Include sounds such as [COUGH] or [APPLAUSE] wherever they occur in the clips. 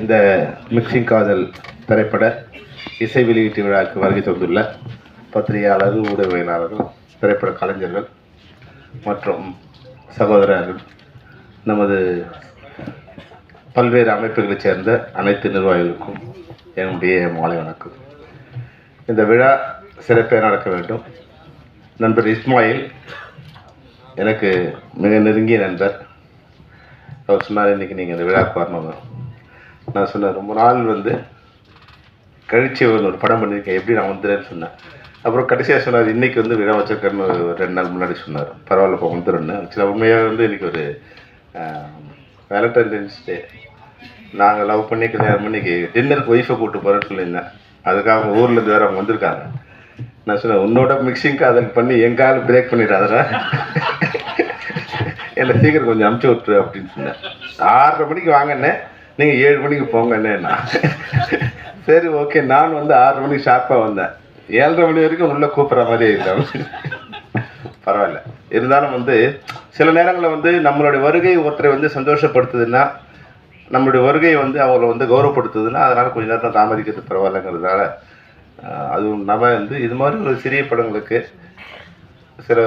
இந்த மிக்சிங் காதல் திரைப்பட இசை வெளியீட்டு விழாவுக்கு வருகை தந்துள்ள பத்திரிகையாளர்கள் ஊடகவியலாளர்கள் திரைப்பட கலைஞர்கள் மற்றும் சகோதரர்கள் நமது பல்வேறு அமைப்புகளைச் சேர்ந்த அனைத்து நிர்வாகிகளுக்கும் என்னுடைய மாலை வணக்கம். இந்த விழா சிறப்பாக நடக்க வேண்டும். நண்பர் இஸ்மாயில் எனக்கு மிக நெருங்கிய நண்பர். அவர் சொன்னார் இன்றைக்கி நீங்கள் இந்த விழாவுக்கு வரணும் நான் சொன்னேன் ரொம்ப நாள் வந்து கழிச்சு ஒரு படம் பண்ணியிருக்கேன் எப்படி நான் வந்துடுறேன்னு சொன்னேன். அப்புறம் கடைசியாக சொன்னார் இன்றைக்கி வந்து விழா வச்சிருக்கேன்னு ஒரு ரெண்டு நாள் முன்னாடி சொன்னார். பரவாயில்ல இப்போ வந்துடுன்னு சில உண்மையாக வந்து இன்றைக்கி ஒரு வேலண்டைன்ஸ் டே நாங்கள் லவ் பண்ணி கல்யாணம் பண்ணிக்கு டின்னருக்கு ஒய்ஃபை கூப்பிட்டு போகிறேன்னு சொல்லியிருந்தேன். அதுக்காக அவங்க ஊர்லேருந்து வேறு அவங்க வந்திருக்காங்க. நான் சொன்னேன் உன்னோட மிக்சிங் காதல் பண்ணி எங்காலும் பிரேக் பண்ணிடாதடா [LAUGHS] என்னை சீக்கிரம் கொஞ்சம் அமுச்சு விட்டுரு அப்படின்னு சொன்னேன். ஆறரை மணிக்கு வாங்கண்ணே நீங்கள் ஏழு மணிக்கு போங்கண்ணேண்ணா சரி ஓகே நான் வந்து ஆறு மணிக்கு ஷார்ப்பாக வந்தேன். ஏழரை மணி வரைக்கும் உள்ளே கூப்பிட்ற மாதிரி இருந்தேன் பரவாயில்ல. இருந்தாலும் வந்து சில நேரங்களில் வந்து நம்மளுடைய வருகை ஒருத்தரை வந்து சந்தோஷப்படுத்துதுன்னா நம்மளுடைய வருகை வந்து அவங்கள வந்து கௌரவப்படுத்துதுன்னா அதனால் கொஞ்ச நேரம் தாமதிக்கிறது பரவாயில்லைங்கிறதுனால அதுவும் நம்ம வந்து இது மாதிரி ஒரு சிறிய படங்களுக்கு சில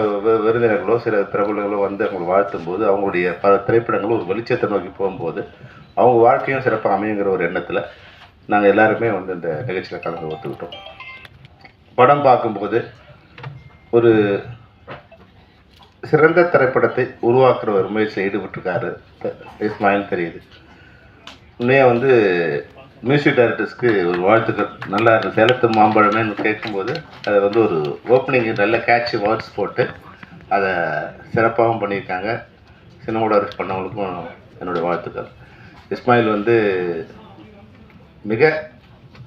விருந்தினர்களோ சில பிரபலங்களோ வந்து அவங்களை வாழ்த்தும் போது அவங்களுடைய பல திரைப்படங்களும் ஒரு வெளிச்சத்தை நோக்கி போகும்போது அவங்க வாழ்க்கையும் சிறப்பாக அமையுங்கிற ஒரு எண்ணத்தில் நாங்கள் எல்லாருமே வந்து இந்த நிகழ்ச்சியில் கலந்து ஒத்துக்கிட்டோம். படம் பார்க்கும்போது ஒரு சிறந்த திரைப்படத்தை உருவாக்குற ஒரு முயற்சியில் ஈடுபட்டிருக்காரு. இஸ்மாயில் தெரியுது. உண்மையாக வந்து மியூசிக் டைரக்டர்ஸ்க்கு ஒரு வாழ்த்துக்கள். நல்லா இருக்கு சேலத்து மாம்பழமே கேட்கும்போது அதை வந்து ஒரு ஓப்பனிங் நல்ல கேட்சி வேர்ட்ஸ் போட்டு அதை சிறப்பாகவும் பண்ணியிருக்காங்க. சினிமோட பண்ணவங்களுக்கும் என்னுடைய வாழ்த்துக்கள். இஸ்மாயில் வந்து மிக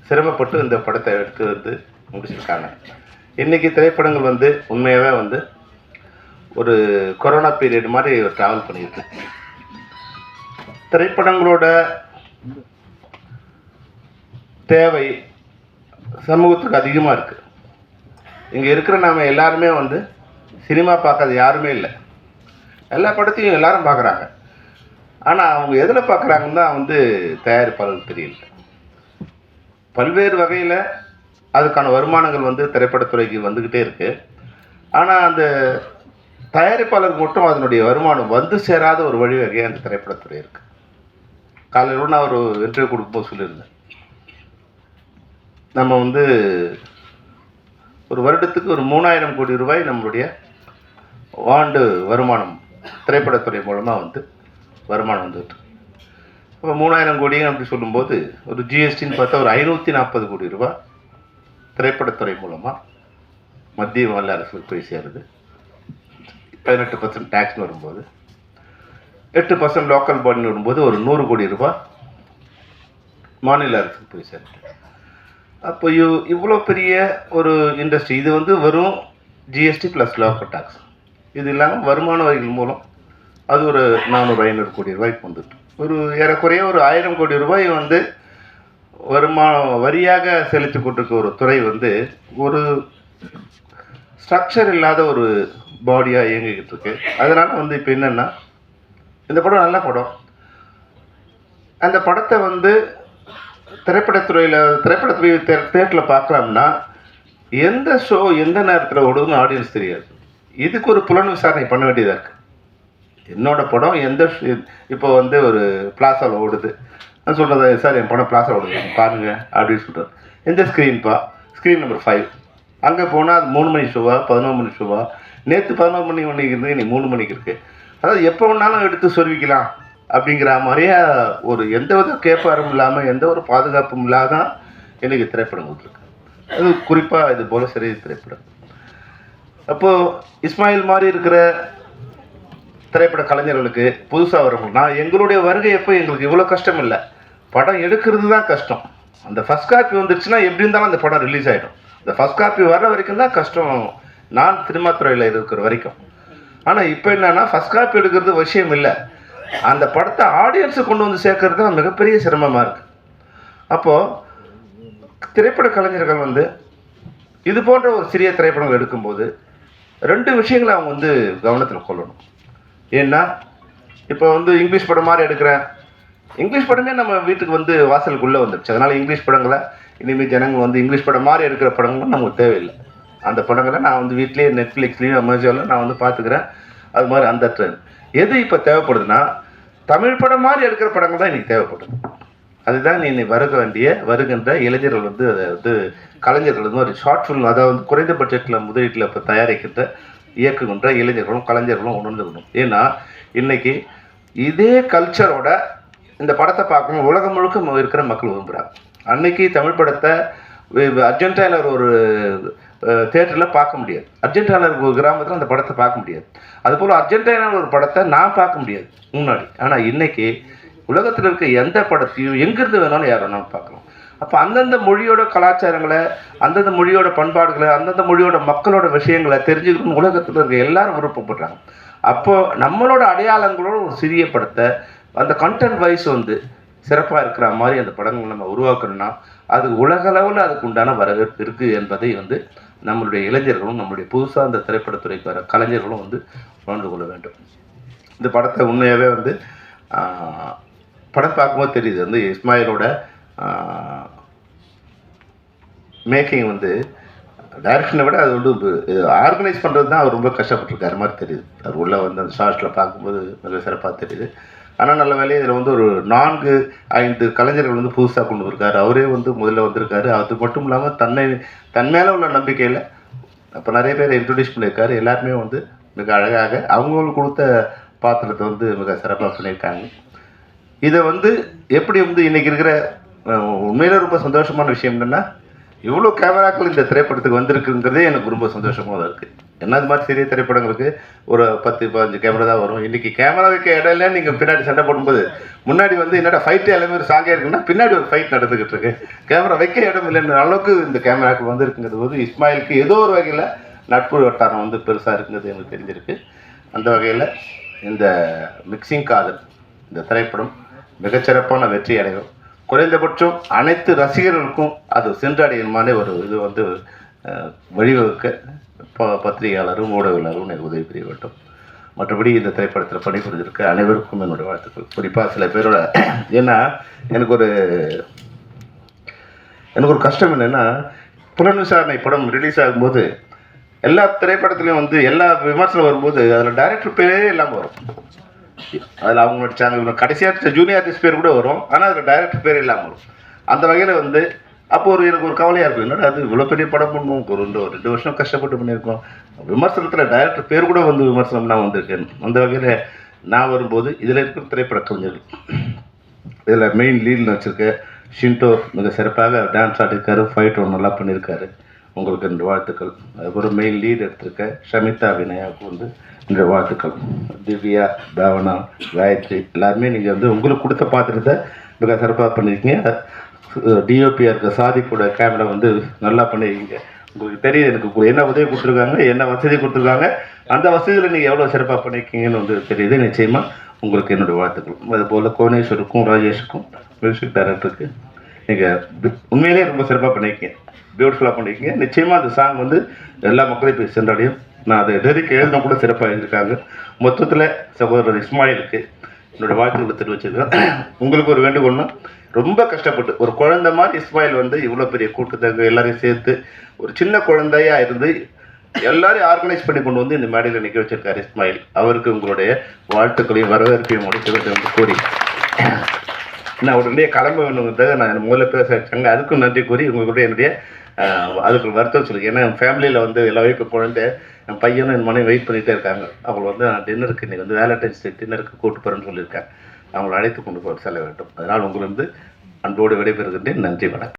சிரமப்பட்டு இந்த படத்தை எடுத்து வந்து முடிச்சிருக்காங்க. இன்றைக்கி திரைப்படங்கள் வந்து உண்மையாகவே வந்து ஒரு கொரோனா பீரியட் மாதிரி ட்ராவல் பண்ணியிருக்கு. திரைப்படங்களோட தேவை சமூகத்துக்கு அதிகமாக இருக்குது இங்கே இருக்கிற நாம் எல்லாருமே வந்து சினிமா பார்க்காத யாருமே இல்லை. எல்லா படத்தையும் எல்லாரும் பார்க்குறாங்க. ஆனால் அவங்க எதில் பார்க்குறாங்கன்னா வந்து தயாரிப்பாளர் தெரியல. பல்வேறு வகையில் அதுக்கான வருமானங்கள் வந்து திரைப்படத்துறைக்கு வந்துக்கிட்டே இருக்குது ஆனால் அந்த தயாரிப்பாளருக்கு மட்டும் அதனுடைய வருமானம் வந்து சேராத ஒரு வழிவகையாக அந்த திரைப்படத்துறை இருக்குது காலையில் கூட நான் ஒரு இன்டர்வியூ கொடுக்கும்போது சொல்லியிருந்தேன். நம்ம வந்து ஒரு வருடத்துக்கு ஒரு மூணாயிரம் கோடி ரூபாய் நம்மளுடைய ஆண்டு வருமானம் திரைப்படத்துறை மூலமாக வந்து வருமானம் வந்துட்டு அப்போ மூணாயிரம் கோடி அப்படி சொல்லும்போது ஒரு ஜிஎஸ்டின்னு பார்த்தா ஒரு ஐநூற்றி நாற்பது கோடி ரூபா திரைப்படத்துறை மூலமாக மத்திய மாநில அரசுக்கு போய் சேருது. பதினெட்டு பர்சன்ட் டேக்ஸ்னு வரும்போது எட்டு பர்சன்ட் லோக்கல் பாடின்னு வரும்போது ஒரு நூறு கோடி ரூபாய் மாநில அரசுக்கு போய் சேருது. அப்போ இவ் இவ்வளோ பெரிய ஒரு இண்டஸ்ட்ரி இது வந்து வெறும் ஜிஎஸ்டி ப்ளஸ் லோக்கல் டேக்ஸ் இது இல்லாமல் வருமான வரிகள் மூலம் அது ஒரு நானூறு ஐநூறு கோடி ரூபாய்க்கு வந்துட்டு ஒரு ஏறக்குறைய ஒரு ஆயிரம் கோடி ரூபாய் வந்து வருமானம் வரியாக செலுத்தி கொண்டிருக்க ஒரு துறை வந்து ஒரு ஸ்ட்ரக்சர் இல்லாத ஒரு பாடியாக இயங்கிக்கிட்டு இருக்கு. அதனால் வந்து இப்போ என்னென்னா இந்த படம் நல்ல படம். அந்த படத்தை வந்து திரைப்படத்துறையில் திரைப்படத்துறை தே தேட்டரில் பார்க்கலாம்னா எந்த ஷோ எந்த நேரத்தில் ஓடுதுன்னு ஆடியன்ஸ் தெரியாது. இதுக்கு ஒரு புலன் விசாரணை பண்ண வேண்டியதாக இருக்குது என்னோடய படம் எந்த இப்போ வந்து ஒரு பிளாசாவில் ஓடுது. நான் சொல்கிறது சார் என் படம் பிளாசா ஓடுது. பாருங்க அப்படின்னு சொல்கிறேன் எந்த ஸ்க்ரீன்ப்பா ஸ்க்ரீன் நம்பர் ஃபைவ் அங்கே போனால் அது மூணு மணி ஷோவா பதினோரு மணி ஷோவா நேற்று பதினோரு மணி மணிக்கு இருந்து இன்னைக்கு மூணு மணிக்கு இருக்குது அதாவது எப்போ வேணாலும் எடுத்து சொருவிக்கலாம் அப்படிங்கிற மாதிரியே ஒரு எந்த வித கேப்பாரும் இல்லாமல் எந்த ஒரு பாதுகாப்பும் இல்லாத எனக்கு திரைப்படம் கொடுத்துருக்கு அது குறிப்பாக இது போல சிறிய திரைப்படம். அப்போது இஸ்மாயில் மாதிரி இருக்கிற திரைப்பட கலைஞர்களுக்கு புதுசாக வரவங்களுக்கு நான் எங்களுடைய வருகை எப்போ எங்களுக்கு இவ்வளோ கஷ்டம் இல்லை. படம் எடுக்கிறது தான் கஷ்டம். அந்த ஃபஸ்ட் காப்பி வந்துடுச்சுன்னா எப்படி இருந்தாலும் அந்த படம் ரிலீஸ் ஆகிடும் அந்த ஃபஸ்ட் காப்பி வர்ற வரைக்கும் தான் கஷ்டம். நான் சினிமா துறையில் இருக்கிற வரைக்கும். ஆனால் இப்போ என்னென்னா ஃபஸ்ட் காப்பி எடுக்கிறது விஷயம் இல்லை. அந்த படத்தை ஆடியன்ஸை கொண்டு வந்து சேர்க்கறது தான் மிகப்பெரிய சிரமமாக இருக்குது அப்போது திரைப்பட கலைஞர்கள் வந்து இது போன்ற ஒரு சிறிய திரைப்படங்கள் எடுக்கும்போது ரெண்டு விஷயங்களை அவங்க வந்து கவனத்தில் கொள்ளணும். ஏன்னா இப்போ வந்து இங்கிலீஷ் படம் மாதிரி எடுக்கிறேன் இங்கிலீஷ் படமே நம்ம வீட்டுக்கு வந்து வாசலுக்குள்ளே வந்துடுச்சு அதனால் இங்கிலீஷ் படங்களை இனிமேல் ஜனங்கள் வந்து இங்கிலீஷ் படம் மாதிரி எடுக்கிற படங்களும் நமக்கு தேவையில்லை. அந்த படங்களை நான் வந்து வீட்லேயே நெட்ஃப்ளிக்ஸ்லேயும் அமேசானில் நான் வந்து பார்த்துக்கிறேன். அது மாதிரி அந்த ட்ரெண்ட் எது இப்போ தேவைப்படுதுன்னா தமிழ் படம் மாதிரி எடுக்கிற படங்கள் தான் இன்றைக்கி தேவைப்படுது. அதுதான் நீ வருக வேண்டிய வருகின்ற இளைஞர்கள் வந்து அதை வந்து கலைஞர்கள் வந்து ஒரு ஷார்ட் ஃபில்ம் அதாவது குறைந்த பட்ஜெட்டில் முதலீட்டில் இப்போ தயாரிக்கின்ற இயக்குகின்ற இளைஞர்களும் கலைஞர்களும் உணர்ந்துக்கணும் ஏன்னா இன்னைக்கு இதே கல்ச்சரோட இந்த படத்தை பார்க்கணும். உலகம் முழுக்க இருக்கிற மக்கள் விரும்புகிறாங்க அன்னைக்கு தமிழ் படத்தை அர்ஜென்டாவில் ஒரு தேட்டரில் பார்க்க முடியாது. அர்ஜென்டாவில் ஒரு கிராமத்தில் அந்த படத்தை பார்க்க முடியாது. அதுபோல் அர்ஜென்டினாவில் ஒரு படத்தை நான் பார்க்க முடியாது முன்னாடி. ஆனால் இன்னைக்கு உலகத்தில் இருக்க எந்த படத்தையும் எங்கேருந்து வேணாலும் யார் வேணாலும் பார்க்கலாம். அப்போ அந்தந்த மொழியோட கலாச்சாரங்களை அந்தந்த மொழியோட பண்பாடுகளை அந்தந்த மொழியோட மக்களோட விஷயங்களை தெரிஞ்சுக்கணும்னு உலகத்தில் இருக்க எல்லாரும் விருப்பப்படுறாங்க. அப்போது நம்மளோட அடையாளங்களோட ஒரு சிறிய படத்தை அந்த கண்டென்ட் வைஸ் வந்து சிறப்பாக இருக்கிற மாதிரி அந்த படங்கள் நம்ம உருவாக்கணும்னா அது உலகளவில் அதுக்கு உண்டான வரவேற்பு இருக்குது என்பதை வந்து நம்மளுடைய இளைஞர்களும் நம்மளுடைய புதுசாக அந்த திரைப்படத்துறைக்கு வர கலைஞர்களும் வந்து உணர்ந்து கொள்ள வேண்டும். இந்த படத்தை உண்மையாகவே வந்து படம் பார்க்கும்போது தெரியுது. வந்து இஸ்மாயிலோட மேக்கிங் வந்து டைரக்ஷனை விட அது வந்து ஆர்கனைஸ் பண்ணுறது தான் அவர் ரொம்ப கஷ்டப்பட்டிருக்காரு. மாதிரி தெரியுது. அவர் உள்ளே வந்து அந்த ஷார்ட்ஸில் பார்க்கும்போது மிக சிறப்பாக தெரியுது. ஆனால் நல்ல வேலையை இதில் வந்து ஒரு நான்கு ஐந்து கலைஞர்கள் வந்து புதுசாக கொண்டு வந்திருக்காரு. அவரே வந்து முதல்ல வந்திருக்காரு. அது மட்டும் இல்லாமல் தன்னை தன் மேலே உள்ள நம்பிக்கையில் அப்போ நிறைய பேர் இன்ட்ரடியூஸ் பண்ணியிருக்காரு. எல்லாருமே வந்து மிக அழகாக அவங்களுக்கு கொடுத்த பாத்திரத்தை வந்து மிக சிறப்பாக பண்ணியிருக்காங்க. இதை வந்து எப்படி வந்து இன்றைக்கி இருக்கிற உண்மையில ரொம்ப சந்தோஷமான விஷயம் என்னென்னா இவ்வளோ கேமராக்கள் இந்த திரைப்படத்துக்கு வந்திருக்குங்கிறதே எனக்கு ரொம்ப சந்தோஷமாக தான் இருக்குது என்ன அது மாதிரி சிறிய திரைப்படங்களுக்கு ஒரு பத்து பதினஞ்சு கேமரா தான் வரும். இன்றைக்கி கேமரா வைக்க இடம் இல்லை நீங்கள் பின்னாடி சண்டை போடும்போது முன்னாடி வந்து என்னடா ஃபைட்டு எல்லாமே ஒரு சாங்கே இருக்குன்னா பின்னாடி ஒரு ஃபைட் நடந்துக்கிட்டு இருக்கு. கேமரா வைக்க இடம் இல்லைன்ற அளவுக்கு இந்த கேமராக்கள் வந்திருக்குங்கிறது போது இஸ்மாயிலுக்கு ஏதோ ஒரு வகையில் நட்பு வட்டாரம் வந்து பெருசாக இருக்குங்கிறது எனக்கு தெரிஞ்சிருக்கு. அந்த வகையில் இந்த மிக்சிங் காதல் இந்த திரைப்படம் மிகச்சிறப்பான வெற்றி அடையும் குறைந்தபட்சம் அனைத்து ரசிகர்களுக்கும் அது சென்றடையணுமானே ஒரு இது வந்து வழிவகுக்க ப- பத்திரிகையாளரும் ஊடகவியலாளரும் எனக்கு உதவி புரிய வேண்டும். மற்றபடி இந்த திரைப்படத்தில் பணிபுரிஞ்சிருக்க அனைவருக்கும் என்னுடைய வாழ்த்துக்கள். குறிப்பாக சில பேரோட ஏன்னா எனக்கு ஒரு எனக்கு ஒரு கஷ்டம் என்னென்னா புலன் விசாரணை படம் ரிலீஸ் ஆகும்போது எல்லா திரைப்படத்துலையும் வந்து எல்லா விமர்சனம் வரும்போது அதில் டைரக்டர் பேரே இல்லாமல் வரும். அதில் அவங்க கடைசி கடைசியாக ஜூனியர் ஆர்டிஸ்ட் பேர் கூட வரும். ஆனால் அதில் டைரக்டர் பேர் இல்லாமல் வரும். அந்த வகையில் வந்து அப்போ ஒரு எனக்கு ஒரு கவலையாக இருக்கும். என்னடா அது இவ்வளோ பெரிய படம் பண்ணுவோம். ஒரு ரெண்டு ஒரு ரெண்டு வருஷம் கஷ்டப்பட்டு பண்ணியிருக்கோம். விமர்சனத்தில் டைரக்டர் பேர் கூட வந்து விமர்சனம் நான் வந்திருக்கேன் அந்த வகையில் நான் வரும்போது இதில் இருக்கிற திரைப்பட கலைஞர்கள் இதில் மெயின் லீடில் வச்சுருக்கேன் ஷின்டோ மிக சிறப்பாக டான்ஸ் ஆடிருக்காரு ஃபைட் ஒன்று நல்லா பண்ணியிருக்காரு உங்களுக்கு ரெண்டு வாழ்த்துக்கள். அதுக்கப்புறம் மெயின் லீட் எடுத்திருக்க ஷமிதா வினயாவுக்கு வந்து இந்த வாழ்த்துக்கள். திவ்யா பாவனா காயத்ரி எல்லாருமே நீங்கள் வந்து உங்களுக்கு கொடுத்த பாத்திரத்தை மிக சிறப்பாக பண்ணியிருக்கீங்க டிஓபியாக இருக்க சாதிக்கோட கேமரா வந்து நல்லா பண்ணியிருக்கீங்க உங்களுக்கு தெரியுது எனக்கு என்ன உதவி கொடுத்துருக்காங்க என்ன வசதி கொடுத்துருக்காங்க அந்த வசதியில் நீங்கள் எவ்வளோ சிறப்பாக பண்ணியிருக்கீங்கன்னு வந்து தெரியுது. நிச்சயமாக உங்களுக்கு என்னுடைய வாழ்த்துக்கள். அதுபோல் கோனேஸ்வருக்கும் ராஜேஷுக்கும் மியூசிக் டைரக்டருக்கு நீங்கள் உண்மையிலேயே ரொம்ப சிறப்பாக பண்ணியிருக்கீங்க பியூட்டிஃபுல்லாக பண்ணியிருக்கீங்க நிச்சயமாக அந்த சாங் வந்து எல்லா மக்களையும் போய் சென்றடையும். நான் அதை டெரிக்கு எழுதும் கூட சிறப்பாக எழுதியிருக்காங்க. மொத்தத்தில் சகோதரர் இஸ்மாயிலுக்கு என்னோடய வாழ்த்துக்களை தெரிவிச்சிருக்கேன் உங்களுக்கு ஒரு வேண்டுகோள்னா ரொம்ப கஷ்டப்பட்டு ஒரு குழந்தை மாதிரி இஸ்மாயில் வந்து இவ்வளோ பெரிய கூட்டத்தை எல்லாரையும் சேர்த்து ஒரு சின்ன குழந்தையாக இருந்து எல்லாரையும் ஆர்கனைஸ் பண்ணி கொண்டு வந்து இந்த மேடையில் நிற்க வச்சிருக்காரு இஸ்மாயில். அவருக்கு உங்களுடைய வாழ்த்துக்களையும் வரவேற்பையும் முடிக்கிறது வந்து கூறி நான் உடனே கிளம்ப வேணுங்கிறதுக்காக நான் முதல்ல பேச வச்சாங்க. அதுக்கும் நன்றி கூறி உங்களுடைய என்னுடைய அதுக்கு வருத்தம் சொல்லுங்க ஏன்னா என் ஃபேமிலியில் வந்து எல்லா இப்போ குழந்தை என் பையனும் என் மனைவி வெயிட் பண்ணிகிட்டே இருக்காங்க. அவங்க வந்து நான் டின்னருக்கு இன்றைக்கி வந்து வேலண்டைன்ஸ் டே டின்னருக்கு கூட்டு போகிறேன்னு சொல்லியிருக்கேன். அவங்களை அழைத்து கொண்டு போய் செல்ல வேண்டும். அதனால் உங்களிருந்து அன்போடு விடைபெறுகின்றேன். நன்றி வணக்கம்.